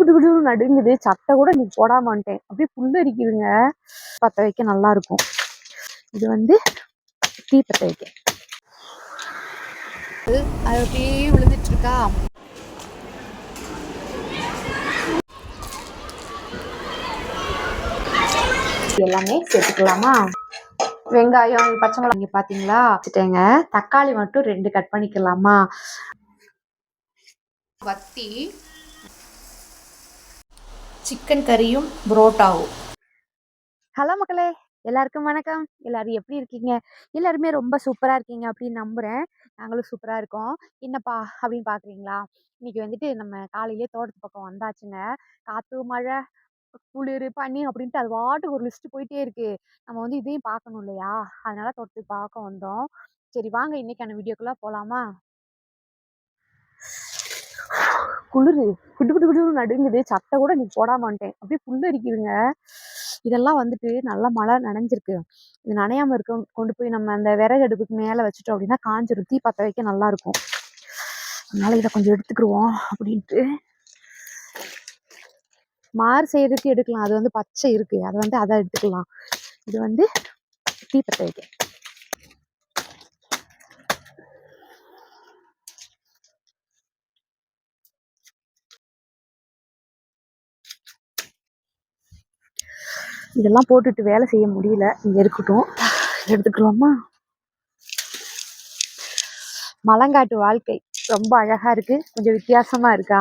குடு குடு குடு நடுங்குது. சட்டை கூட நீ போடாம வந்துட்டேன். அப்படியே புல்லு அரிக்குதுங்க. பத்த வைக்க நல்லா இருக்கும் இது வந்து தீ பத்த வைக்க. அது அப்படியே விழுந்துட்டு இருக்கா எல்லாமே சேர்த்துக்கலாமா? வெங்காயம் பச்சை மிளகாய் பாத்தீங்களா? வச்சுட்டேங்க. தக்காளி மட்டும் ரெண்டு கட் பண்ணிக்கலாமா? வத்தி சிக்கன் கறியும் புரோட்டாவும். ஹலோ மக்களே எல்லாருக்கும் வணக்கம். எல்லாரும் எப்படி இருக்கீங்க? எல்லாருமே ரொம்ப சூப்பராக இருக்கீங்க அப்படின்னு நம்புகிறேன் நாங்களும் சூப்பராக இருக்கோம். என்னப்பா அப்படின்னு பார்க்குறீங்களா இன்னைக்கு வந்துட்டு நம்ம காலையிலேயே தோட்டத்து பக்கம் வந்தாச்சுங்க. காற்று மழை குளிர் பனி அப்படின்ட்டு அது வாட்டுக்கு ஒரு லிஸ்ட் போயிட்டே இருக்கு. நம்ம வந்து இதையும் பார்க்கணும் இல்லையா? அதனால தோட்டத்துக்கு பார்க்க வந்தோம். சரி வாங்க இன்னைக்கான வீடியோக்குள்ளே போகலாமா குளிரு குடு குடு குடு நடுங்குது. சட்டை கூட நீ போடாம வந்துட்டேன் அப்படியே புல்லரிக்குதுங்க இதெல்லாம் வந்துட்டு நல்லா மழை நனைஞ்சிருக்கு. இது நனையாம இருக்க கொண்டு போய் நம்ம அந்த விறகு அடுப்புக்கு மேல வச்சுட்டோம் அப்படின்னா காஞ்சிரும். தீ பத்த வைக்க நல்லா இருக்கும். அதனால இதை கொஞ்சம் எடுத்துக்கிடுவோம் அப்படின்ட்டு. மாறு செய்யறதுக்கு எடுக்கலாம். அது வந்து பச்சை இருக்கு. அது வந்து அதை எடுத்துக்கலாம். இது வந்து தீ பத்த வைக்க. இதெல்லாம் போட்டுட்டு வேலை செய்ய முடியல. இங்க இருக்கட்டும். எடுத்துக்கலாமா? மலங்காட்டு வாழ்க்கை. ரொம்ப அழகா இருக்கு. கொஞ்சம் வித்தியாசமா இருக்கா?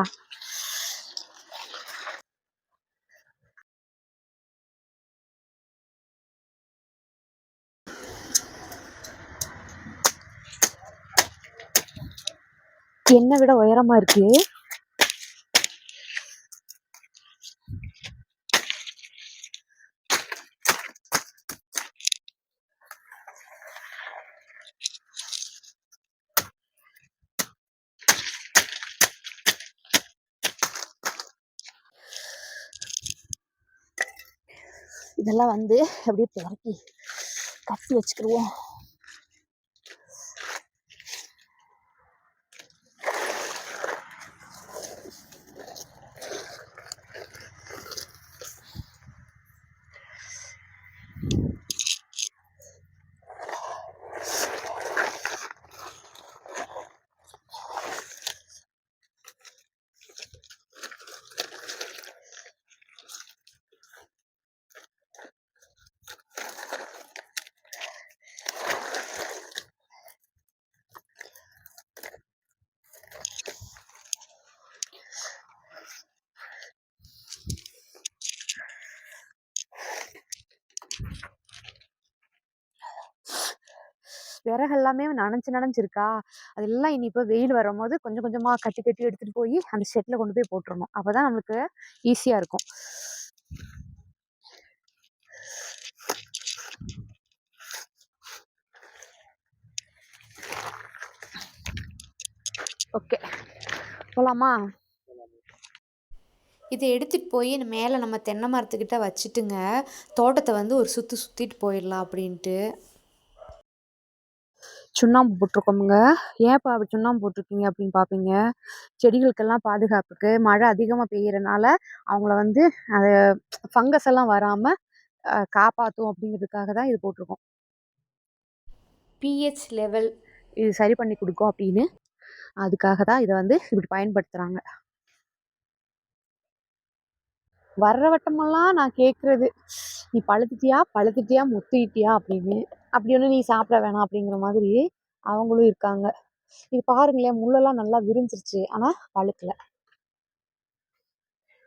என்னை விட உயரமா இருக்கு. இதெல்லாம் வந்து அப்படியே பிறக்கி கட்டி வச்சுக்கிடுவோம் விறகு எல்லாமே நனைஞ்சு நனைஞ்சிருக்கா? அதெல்லாம் இனி இப்போ வெயில் வரும்போது கொஞ்சம் கொஞ்சமாக கட்டி கட்டி எடுத்துகிட்டு போய் அந்த ஷெட்டில் கொண்டு போய் போட்டுருணும் அப்போ தான் நம்மளுக்கு ஈஸியாக இருக்கும். ஓகே. போகலாமா இதை எடுத்துகிட்டு போய் மேலே நம்ம தென்னை மரத்துக்கிட்ட வச்சுட்டுங்க தோட்டத்தை வந்து ஒரு சுற்றி சுற்றிட்டு போயிடலாம் அப்படின்ட்டு. சுண்ணாம்பு போட்டிருக்கோமுங்க. ஏன்ப்பா அப்படி சுண்ணாம்பு போட்டிருக்கீங்க அப்படின்னு பார்ப்பீங்க செடிகளுக்கெல்லாம் பாதுகாப்புக்கு மழை அதிகமாக பெய்யறனால அவங்கள வந்து அது ஃபங்கஸ் எல்லாம் வராமல் காப்பாற்றும் அப்படிங்கிறதுக்காக தான் இது போட்டிருக்கோம். பிஹெச் லெவல் இது சரி பண்ணி கொடுக்கும் அப்படின்னு அதுக்காக தான் இதை வந்து இப்படி பயன்படுத்துகிறாங்க வர்ற வட்டமெல்லாம் நான் கேட்குறது நீ பழுத்துட்டியா? பழுத்துட்டியா? முத்திட்டியா அப்படின்னு. அப்படி ஒன்று நீ சாப்பிட வேணாம். அப்படிங்கிற மாதிரி அவங்களும் இருக்காங்க. இது பாருங்களேன் முள்ளெல்லாம் நல்லா விரிஞ்சிருச்சு. ஆனால் பழுக்கல.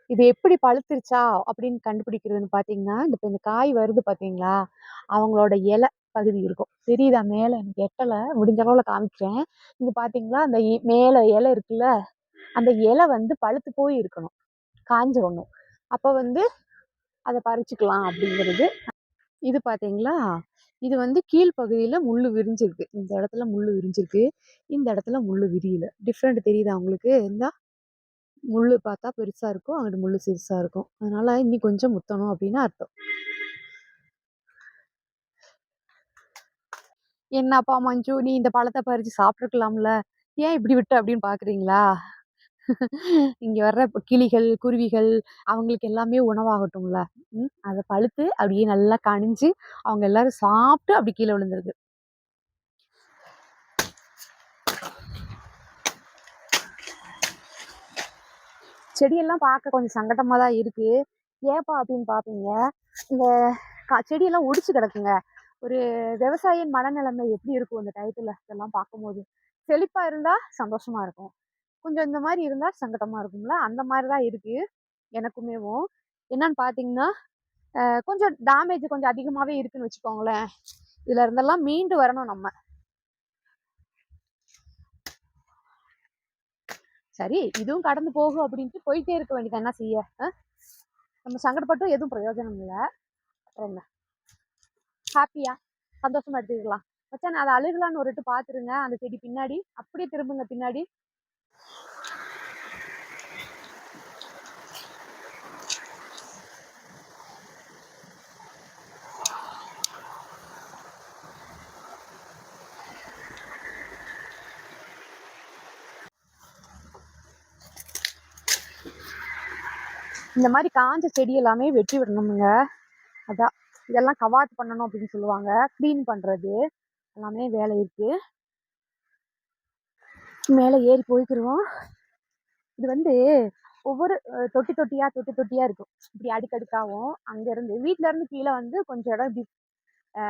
இது எப்படி பழுத்துருச்சா அப்படின்னு கண்டுபிடிக்கிறதுன்னு பார்த்தீங்கன்னா இந்த இப்போ இந்த காய் வருது பார்த்தீங்களா அவங்களோட இலை பகுதி இருக்கும். தெரியுதா மேலே? எனக்கு எட்டலை. முடிஞ்ச அளவில் காமிக்கிறேன். இங்கே பார்த்தீங்களா அந்த இ- மேலே இலை இருக்குல்ல அந்த இலை வந்து பழுத்து போய் இருக்கணும் காஞ்சிடணும் அப்போ வந்து அதை பறிச்சுக்கலாம் அப்படிங்கிறது. இது பார்த்தீங்களா இது வந்து கீழ்ப்பகுதியில் முள் விரிஞ்சிருக்கு. இந்த இடத்துல முள் விரிஞ்சிருக்கு. இந்த இடத்துல முள் விரியல. டிஃப்ரெண்ட் தெரியுதா உங்களுக்கு? இருந்தால் முள் பார்த்தா பெருசாக இருக்கும் அங்கிட்டு முள் சிறுசாக இருக்கும். அதனால் இன்னி கொஞ்சம் முத்தணும் அப்படின்னு அர்த்தம். என்னப்பா மஞ்சு நீ இந்த பழத்தை பறித்து சாப்பிட்ருக்கலாம்ல ஏன் இப்படி விட்ட அப்படின்னு பார்க்குறீங்களா இங்கே வர்ற கிளிகள் குருவிகள் அவங்களுக்கு எல்லாமே உணவாகட்டும்ல. ம். அதை பழுத்து அப்படியே நல்லா கனிஞ்சு அவங்க எல்லாரும் சாப்பிட்டு அப்படி கீழே விழுந்துருது. செடியெல்லாம் பார்க்க கொஞ்சம் சங்கடமாக தான் இருக்கு. ஏப்பா அப்படின்னு பார்ப்பீங்க. இந்த கா செடியெல்லாம் ஒடிச்சு கிடக்குங்க. ஒரு விவசாயின் மனநிலைமை எப்படி இருக்கும் அந்த டயத்தில் இதெல்லாம் பார்க்கும்போது. செழிப்பாக இருந்தால் சந்தோஷமாக இருக்கும். கொஞ்சம் இந்த மாதிரி இருந்தா சங்கடமா இருக்கும்ல? அந்த மாதிரி தான் இருக்கு எனக்குமேவும். என்னன்னு பார்த்தீங்கன்னா கொஞ்சம் டேமேஜ் கொஞ்சம் அதிகமாவே இருக்குன்னு வச்சுக்கோங்களேன். இதுல இருந்தெல்லாம் மீண்டு வரணும் நம்ம. சரி இதுவும் கடந்து போகும் அப்படின்ட்டு போயிட்டே இருக்க வேண்டியது என்ன செய்ய? நம்ம சங்கடப்பட்டும் எதுவும் பிரயோஜனம் இல்லை. அப்புறம் என்ன? ஹாப்பியா சந்தோஷமா எடுத்துக்கலாம். மச்சான் அதை அழுகலான்னு ஒரு பார்த்துருங்க பாத்துருங்க. அந்த செடி பின்னாடி அப்படியே திரும்புங்க பின்னாடி. இந்த மாதிரி காஞ்ச செடி எல்லாமே வெட்டி விடணுங்க அதான். இதெல்லாம் கவாத் பண்ணணும் அப்படின்னு சொல்லுவாங்க. க்ளீன் பண்றது. எல்லாமே வேலை இருக்கு. மேலே ஏறி போய்க்கிருவோம். இது வந்து ஒவ்வொரு தொட்டி தொட்டியா தொட்டி தொட்டியா இருக்கும். இப்படி அடுக்கடுக்காகவும் அங்கேருந்து வீட்டிலேருந்து இருந்து கீழே வந்து கொஞ்சம் இடம் இப்படி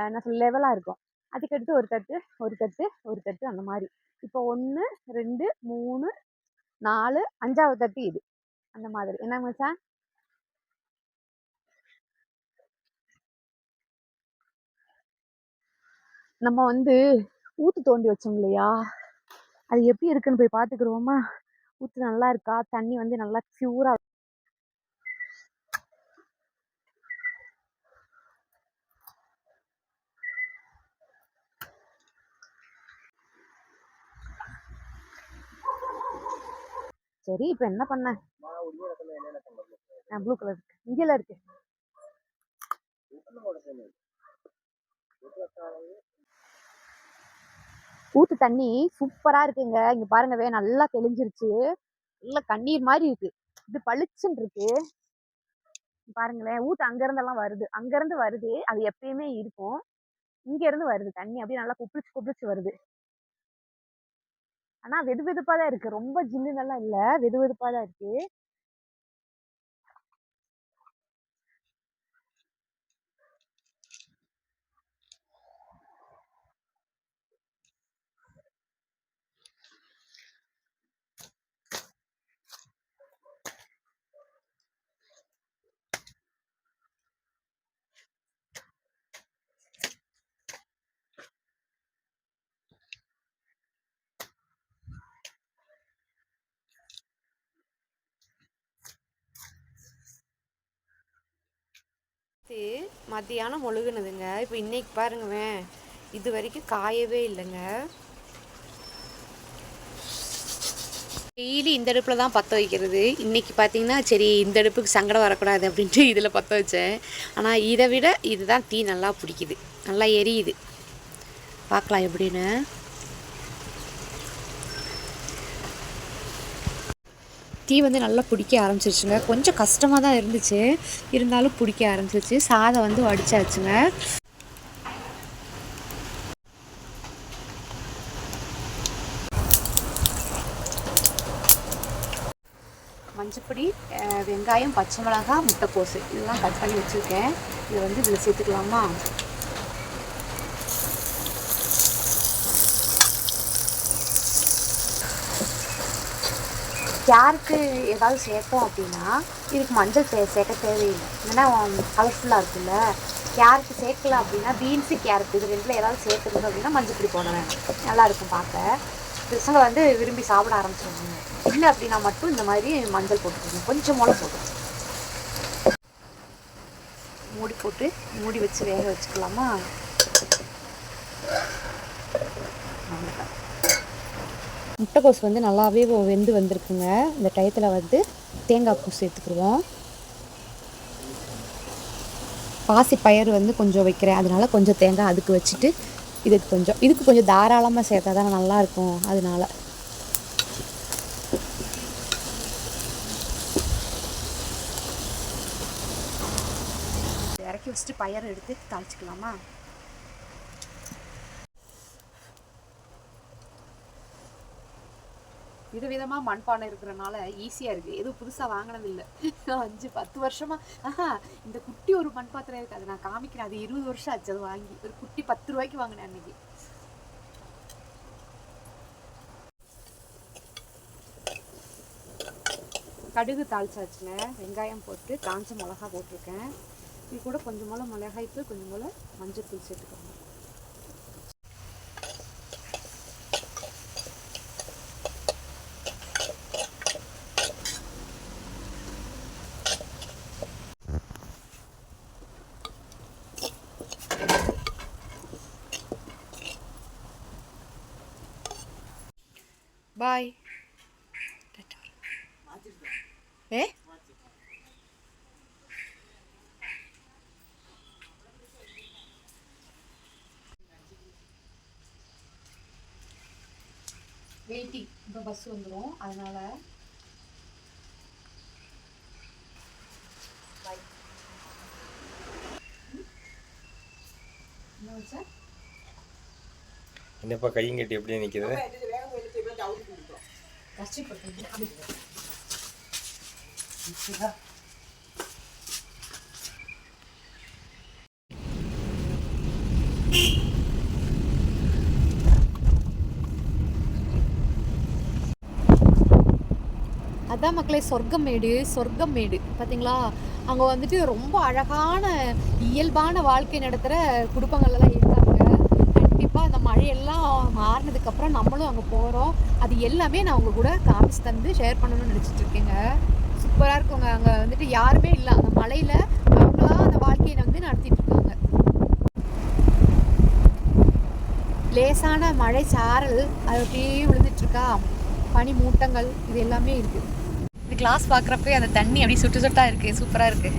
என்ன சொல்ல லெவலா இருக்கும். அதுக்கடுத்து ஒரு தட்டு ஒரு தட்டு ஒரு தட்டு அந்த மாதிரி. இப்போ ஒன்று ரெண்டு மூணு நாலு அஞ்சாவது தட்டு இது. அந்த மாதிரி. என்ன மச்சான்? நம்ம வந்து ஊத்து தோண்டி வச்சோம் இல்லையா? அது எப்படி இருக்குன்னு போய் பார்த்துக்கிடுவோமா ஊத்து நல்லா இருக்கா? தண்ணி வந்து நல்லா பியூரா சரி இப்போ என்ன பண்ண? ப்ளூ கலர் இருக்கு. இங்கெல்லாம் இருக்கு. ஊத்து தண்ணி சூப்பரா இருக்குங்க. இங்க பாருங்க வே நல்லா தெளிஞ்சிருச்சு. நல்லா கண்ணீர் மாதிரி இருக்கு. இது பளிச்சுன்னு இருக்கு. பாருங்களேன் ஊத்து அங்க இருந்தெல்லாம் வருது. அங்க இருந்து வருது அது எப்பயுமே இருக்கும். இங்க இருந்து வருது தண்ணி அப்படியே நல்லா குப்பிளிச்சு குப்பிளிச்சு வருது. ஆனா வெது வெதுப்பா தான் இருக்கு. ரொம்ப ஜில்லுன்னு எல்லாம் இல்ல. வெது வெதுப்பா தான் இருக்கு இது மத்தியானம் ஒழுகுனதுங்க. இப்போ இன்னைக்கு பாருங்கவேன் இது வரைக்கும் காயவே இல்லைங்க. டெய்லி இந்த அடுப்பில் தான் பற்ற வைக்கிறது. இன்னைக்கு பார்த்தீங்கன்னா சரி இந்த அடுப்புக்கு சங்கடம் வரக்கூடாது அப்படின்ட்டு இதில் பற்ற வச்சேன். ஆனால் இதை விட இதுதான் தீ நல்லா பிடிக்குது. நல்லா எரியுது. பார்க்கலாம் எப்படின்னு. தீ வந்து நல்லா பிடிக்க ஆரம்பிச்சிருச்சுங்க. கொஞ்சம் கஷ்டமாக தான் இருந்துச்சு. இருந்தாலும் பிடிக்க ஆரம்பிச்சிருச்சு. சாதம் வந்து வடிச்சாச்சுங்க. மஞ்சப்பொடி வெங்காயம் பச்சை மிளகாய் முட்டைக்கோசு இதெல்லாம் கட் பண்ணி வச்சுருக்கேன். இதை வந்து இதில் சேர்த்துக்கலாமா? கேருக்கு ஏதாவது சேர்த்தோம் அப்படின்னா இதுக்கு மஞ்சள் தே சேர்க்க தேவையில்லை. ஏன்னா கலர்ஃபுல்லாக இருக்குல்ல. கேரட்டு சேர்க்கல அப்படின்னா பீன்ஸு கேரட் இது ரெண்டில் ஏதாவது சேர்த்துருந்தோம் அப்படின்னா மஞ்சள் பொடி போட வேணும். நல்லா இருக்கும் பார்க்க. பசங்க வந்து விரும்பி சாப்பிட ஆரம்பிச்சிருவாங்க. இல்லை அப்படின்னா மட்டும் இந்த மாதிரி மஞ்சள் போட்டுக்கணும் கொஞ்சம் மிளகு போட்டுக்கணும் மூடி போட்டு மூடி வச்சு வேக வச்சுக்கலாமா? முட்டைக்கோஸ் வந்து நல்லாவே வெந்து வந்திருக்குங்க. இந்த டயத்தில் வந்து தேங்காய் பூ சேர்த்துக்குருவோம் பாசி பயிர் வந்து கொஞ்சம் வைக்கிறேன். அதனால் கொஞ்சம் தேங்காய் அதுக்கு வச்சுட்டு இதுக்கு கொஞ்சம் இதுக்கு கொஞ்சம் தாராளமாக சேர்த்தா தான் நல்லாயிருக்கும். அதனால். இறக்கி வச்சுட்டு பயிரை எடுத்து தாளிச்சிக்கலாமா? விதவிதமாக மண்பானை இருக்கிறனால ஈஸியாக இருக்குது எதுவும் புதுசாக வாங்கினதில்லை. அஞ்சு பத்து வருஷமாக ஆஹா இந்த குட்டி ஒரு மண் பாத்திரம் இருக்குது அதை நான் காமிக்கிறேன். அது இருபது வருஷம் ஆச்சு. அது வாங்கி. ஒரு குட்டி பத்து ரூபாய்க்கு வாங்கினேன் அன்னைக்கு. கடுகு தாளிச்சாச்சுல வெங்காயம் போட்டு காஞ்ச மிளகா போட்டிருக்கேன். இது கூட கொஞ்சம் போல் மிளகாய் கொஞ்சம் போல் மஞ்சள் தூள் சேர்த்துக்கோங்க. பாய் ஏ வெயிட்டிங் இப்போ பஸ் வந்துடும் அதனால பாய் என்னப்பா கையும் கட்டி எப்படியே நிற்கிறது அதான் மக்களே சொர்க்கமேடு சொர்க்கமேடு பார்த்தீங்களா அங்கே வந்துட்டு ரொம்ப அழகான இயல்பான வாழ்க்கை நடத்துகிற குடும்பங்கள்லாம் இருக்காங்க கண்டிப்பாக அந்த மழையெல்லாம் அதுக்கப்புறம் நம்மளும் அங்கே போகிறோம் அது எல்லாமே நான் உங்கள் கூட காமிச்சு தந்து ஷேர் பண்ணணும்னு நினச்சிட்டு இருக்கேங்க. சூப்பராக இருக்கவங்க அங்கே வந்துட்டு யாருமே இல்லை. அந்த மலையில் அவங்களா அந்த வாழ்க்கையை வந்து நடத்திட்டு இருக்காங்க. லேசான மழை சாரல் அது அப்படியே விழுந்துட்டு இருக்கா? பனி மூட்டங்கள் இது எல்லாமே இருக்கு. இந்த கிளாஸ் பார்க்குறப்ப அந்த தண்ணி அப்படியே சுட்டு சுட்டாக இருக்கு. சூப்பராக இருக்கு.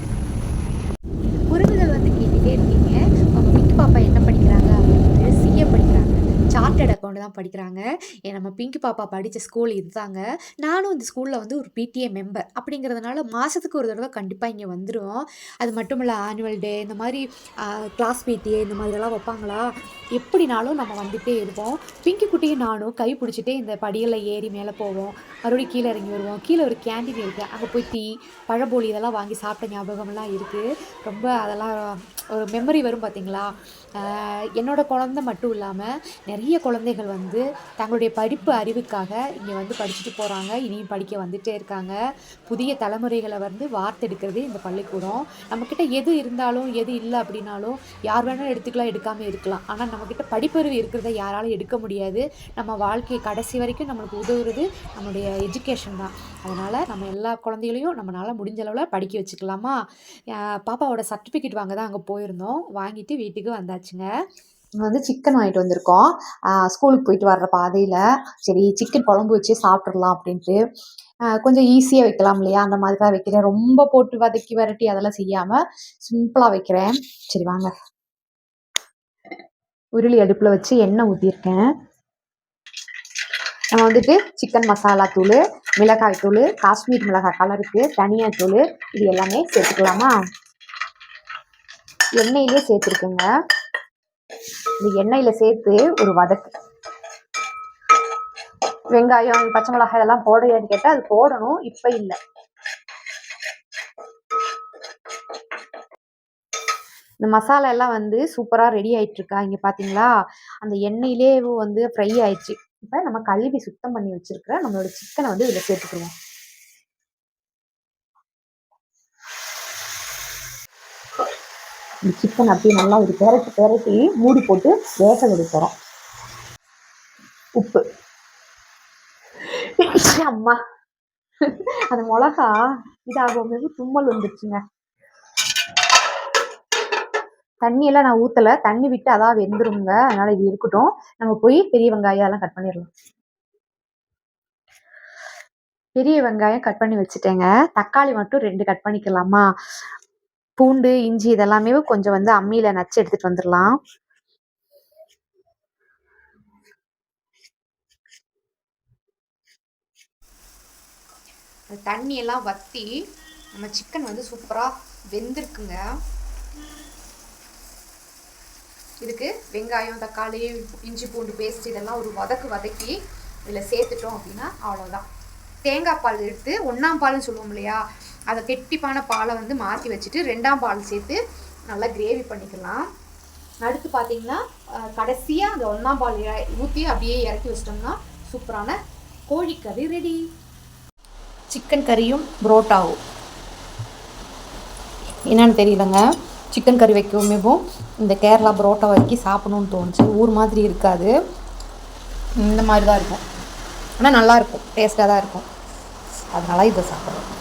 உறவுகள் வந்து கேட்டுகிட்டே இருக்கீங்க. அவங்க பிங்க் பாப்பா என்ன படிக்கிறாங்க அப்படின்ட்டு சிஏ படிக்கிறாங்க. சார்ட்டட் கொண்டு தான் படிக்கிறாங்க. ஏன் நம்ம பிங்க் பாப்பா படித்த ஸ்கூல் இதுதாங்க. நானும் இந்த ஸ்கூலில் வந்து ஒரு பிடிஏ மெம்பர் அப்படிங்கிறதுனால மாதத்துக்கு ஒரு தடவை கண்டிப்பாக இங்கே வந்துடும் அது மட்டும் இல்லை ஆனுவல் டே இந்த மாதிரி கிளாஸ் பிடிஏ இந்த மாதிரிலாம் வைப்பாங்களா? எப்படினாலும் நம்ம வந்துகிட்டே இருப்போம். பிங்கி குட்டியும் நானும் கை பிடிச்சிட்டே இந்த படிகளில் ஏறி மேலே போவோம். மறுபடியும் கீழே இறங்கி வருவோம். கீழே ஒரு கேண்டீன் இருக்குது அங்கே போய் டீ பழபோலி இதெல்லாம் வாங்கி சாப்பிட்ட ஞாபகம்லாம் இருக்குது ரொம்ப அதெல்லாம் ஒரு மெமரி வரும் பார்த்தீங்களா என்னோடய குழந்த மட்டும் இல்லாமல் நிறைய குழந்தைகள் வந்து தங்களுடைய படிப்பு அறிவுக்காக இங்கே வந்து படிச்சுட்டு போகிறாங்க இனியும் படிக்க வந்துட்டே இருக்காங்க. புதிய தலைமுறைகளை வந்து வார்த்தெடுக்கிறது இந்த பள்ளிக்கூடம். நம்மக்கிட்ட எது இருந்தாலும் எது இல்லை அப்படின்னாலும் யார் வேணாலும் எடுத்துக்கலாம் எடுக்காமல் இருக்கலாம். ஆனால் நம்மக்கிட்ட படிப்பறிவு இருக்கிறத யாராலும் எடுக்க முடியாது. நம்ம வாழ்க்கையை கடைசி வரைக்கும் நம்மளுக்கு உதவுறது நம்மளுடைய எஜுகேஷன் தான். அதனால் நம்ம எல்லா குழந்தைகளையும் நம்மளால் முடிஞ்ச அளவில் படிக்க வச்சுக்கலாமா? பாப்பாவோட சர்டிஃபிகேட் வாங்க தான் அங்கே போயிருந்தோம். வாங்கிட்டு வீட்டுக்கு வந்தாச்சுங்க. வந்து சிக்கன் வாங்கிட்டு வந்திருக்கோம். ஸ்கூலுக்கு போயிட்டு வர்ற பாதையில் சரி சிக்கன் குழம்பு வச்சு சாப்பிட்றலாம் அப்படின்ட்டு கொஞ்சம் ஈஸியாக வைக்கலாம் இல்லையா? அந்த மாதிரி தான் வைக்கிறேன். ரொம்ப போட்டு வதக்கி விரட்டி அதெல்லாம் செய்யாமல் சிம்பிளாக வைக்கிறேன். சரி வாங்க. உருளி அடுப்பில் வச்சு எண்ணெய் ஊற்றிருக்கேன் நம்ம வந்துட்டு சிக்கன் மசாலா தூள் மிளகாய் தூள் காஷ்மீர் மிளகாய் கலருக்கு தனியா தூள் இது எல்லாமே சேர்த்துக்கலாமா? எண்ணெயிலே சேர்த்துருக்குங்க. இந்த எண்ணெயில சேர்த்து ஒரு வதக்கு. வெங்காயம் பச்சை மிளகாய் இதெல்லாம் போடுறியான்னு கேட்டால் அது போடணும் இப்போ இல்லை. இந்த மசாலா எல்லாம் வந்து சூப்பராக ரெடி ஆயிட்டு இருக்கா? இங்கே பார்த்தீங்களா அந்த எண்ணெயிலே வந்து ஃப்ரை ஆயிடுச்சு. இப்போ நம்ம கழுவி சுத்தம் பண்ணி வச்சிருக்கிற நம்மளோட சிக்கனை வந்து இதில் சேர்த்துக்குருவோம் சிக்கன் அப்படியே நல்லா ஒரு பெரட்டி பெரட்டி மூடி போட்டு வேக விடுத்துறோம் உப்பு. அம்மா. அந்த மிளகா இதாகும் போது தும்மல் வந்துருச்சுங்க. தண்ணியெல்லாம் நான் ஊற்றலை தண்ணி விட்டு அதான் வெந்துருங்க. அதனால இது இருக்கட்டும். நம்ம போய் பெரிய வெங்காயம் அதெல்லாம் கட் பண்ணிடலாம். பெரிய வெங்காயம் கட் பண்ணி வச்சுட்டேங்க. தக்காளி மட்டும் ரெண்டு கட் பண்ணிக்கலாமா? பூண்டு இஞ்சி இதெல்லாமே கொஞ்சம் வந்து அம்மியில நச்சு எடுத்துட்டு வந்துடலாம் தண்ணியெல்லாம் வற்றி நம்ம சிக்கன் வந்து சூப்பராக வெந்திருக்குங்க. இதுக்கு வெங்காயம் தக்காளி இஞ்சி பூண்டு பேஸ்ட் இதெல்லாம் ஒரு வதக்கு வதக்கி இதில் சேர்த்துட்டோம் அப்படின்னா அவ்வளோதான் தேங்காய் பால் எடுத்து ஒன்றாம் பால்னு சொல்லுவோம் இல்லையா? அதை கெட்டிப்பான பாலை வந்து மாற்றி வச்சுட்டு ரெண்டாம் பால் சேர்த்து நல்லா கிரேவி பண்ணிக்கலாம். அடுத்து பார்த்தீங்கன்னா கடைசியாக அந்த ஒன்றாம் பால் ஊற்றி அப்படியே இறக்கி வச்சிட்டோம்னா சூப்பரான கோழிக்கறி ரெடி சிக்கன் கறியும் புரோட்டாவும். என்னன்னு தெரியலங்க. சிக்கன் கறி வைக்கவும் இந்த கேரளா புரோட்டா வரைக்கும் சாப்பிடணும்னு தோணுச்சு. ஊர் மாதிரி இருக்காது. இந்த மாதிரி தான் இருக்கும். ஆனால் நல்லாயிருக்கும் டேஸ்ட்டாக தான் இருக்கும். அதனால் இதை சாப்பிட்றோம்